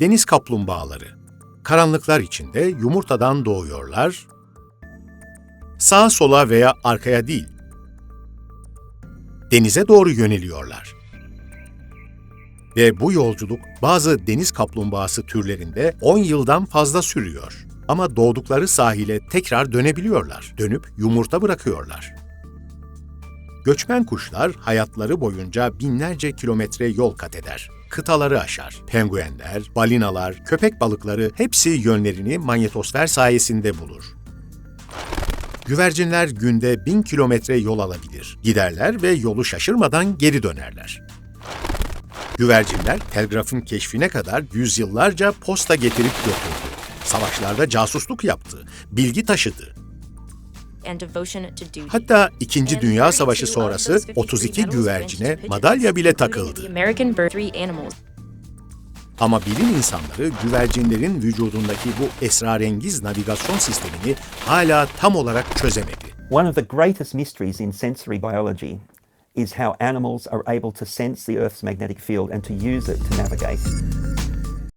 Deniz kaplumbağaları. Karanlıklar içinde yumurtadan doğuyorlar. Sağa sola veya arkaya değil. Denize doğru yöneliyorlar. Ve bu yolculuk bazı deniz kaplumbağası türlerinde 10 yıldan fazla sürüyor. Ama doğdukları sahile tekrar dönebiliyorlar. Dönüp yumurta bırakıyorlar. Göçmen kuşlar hayatları boyunca binlerce kilometre yol kat eder. Kıtaları aşar. Penguenler, balinalar, köpek balıkları hepsi yönlerini manyetosfer sayesinde bulur. Güvercinler günde bin kilometre yol alabilir. Giderler ve yolu şaşırmadan geri dönerler. Güvercinler telgrafın keşfine kadar yüzyıllarca posta getirip götürdü. Savaşlarda casusluk yaptı, bilgi taşıdı. Hatta 2. And Dünya Savaşı 32 of sonrası those 53 32 medals güvercine madalya bile takıldı. Ama bilim insanları güvercinlerin vücudundaki bu esrarengiz navigasyon sistemini hala tam olarak çözemedi. One of the greatest mysteries in sensory biology is how animals are able to sense the Earth's magnetic field and to use it to navigate.